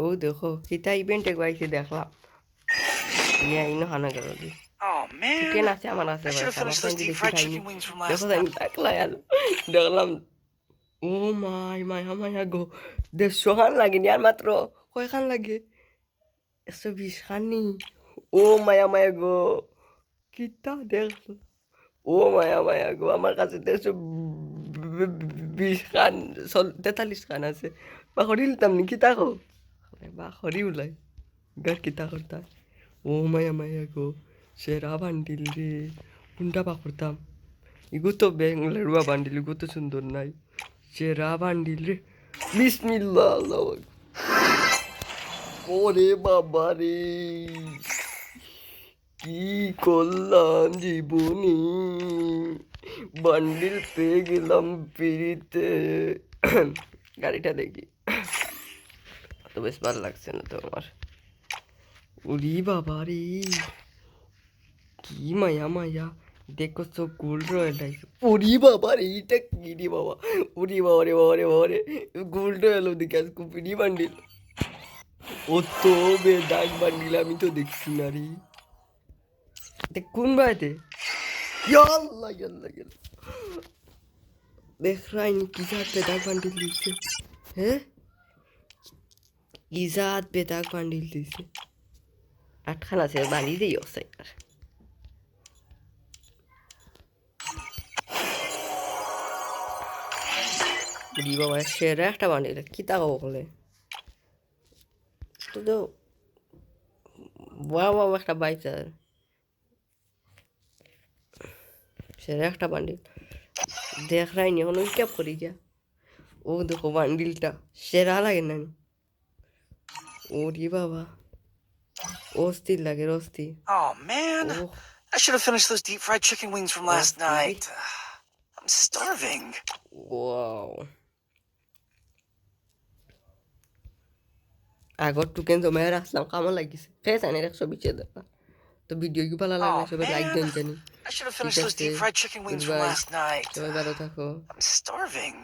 ও দেখো কিতা ইভেন্টে গাইছে দেখলাম। ইয়া ইনো হানা গেল। দি Oh কেন আছে আমার আছে দেখো আমি আর দেখলাম ও মাই মাই মায়া গো। দেড়শো খান লাগেনি আর মাত্র কয় খান লাগে? একশো বিশ খানি ও মায়া মায়া গো। কিতা দেখ ও মায়া মায়া গো আমার কাছে দেড়শো বিশ খান তেতাল্লিশ খান আছে। লিতাম নি কিতা কো বা খরি ওলাই গার কিতা করতা ও মায়া মায়া গো সেরা বান্ডিল রে কোনটা বা করতাম ইগো তো বেঙ্গলেরুয়া বান্ডিল ইগো তো সুন্দর নাই সেরা বান্ডিল রে আকবার। ওরে বাবা রে কি করলাম জীবনী বান্ডিল পেয়ে গেলাম পিড়িতে গাড়িটা দেখি বেশ ভালো লাগছে না তো আমার উরি বাবা রে কি মায়া মায়া দেখো সব গোল্ড রয়্যাল লাগছে ওরি বাবা রে এটা কি রে বাবা ওরি বাবা রে বাবা রে বাবা রে গোল্ড রয়্যাল ওদিকে আজ কুপিনি বান্ডিল ও তো বে দাগ বান্ডিল আমি তো দেখছি না রে দেখ কোন বাড়িতে ইয়াল্লা ইয়াল্লা ইয়াল্লা দেখ রাইনি কি জাত বেদাগ বান্ডিল দিচ্ছে হ্যাঁ জাত বেদাগ বান্ডিল দিচ্ছে আটখানা আছে বাড়ি দিই অসাই আর দি বাবা সেরা একটা বান্ডিল কি তা বলে তো তো বাবা একটা বাইচার সেরা একটা বান্ডিল দেখ রাইনি এখন ক্যাপ করি যা ও দেখো বান্ডিলটা সেরা লাগে না ওরে বাবা অস্থির লাগে অস্থির Oh man. O I should have finished those deep fried chicken wings from last Oh, really? night. I'm starving. Wow agar token জমায় রাখলাম কেমন লাগিছে খেয়ে জানি একশো বিচে দেখা তো ভিডিও কি ভালো লাগলে Oh, সবাই লাইক দেন man. জানি I should have finished those deep আছে। fried chicken wings from Goodbye. last night. সবাই ভালো থাকো I'm starving.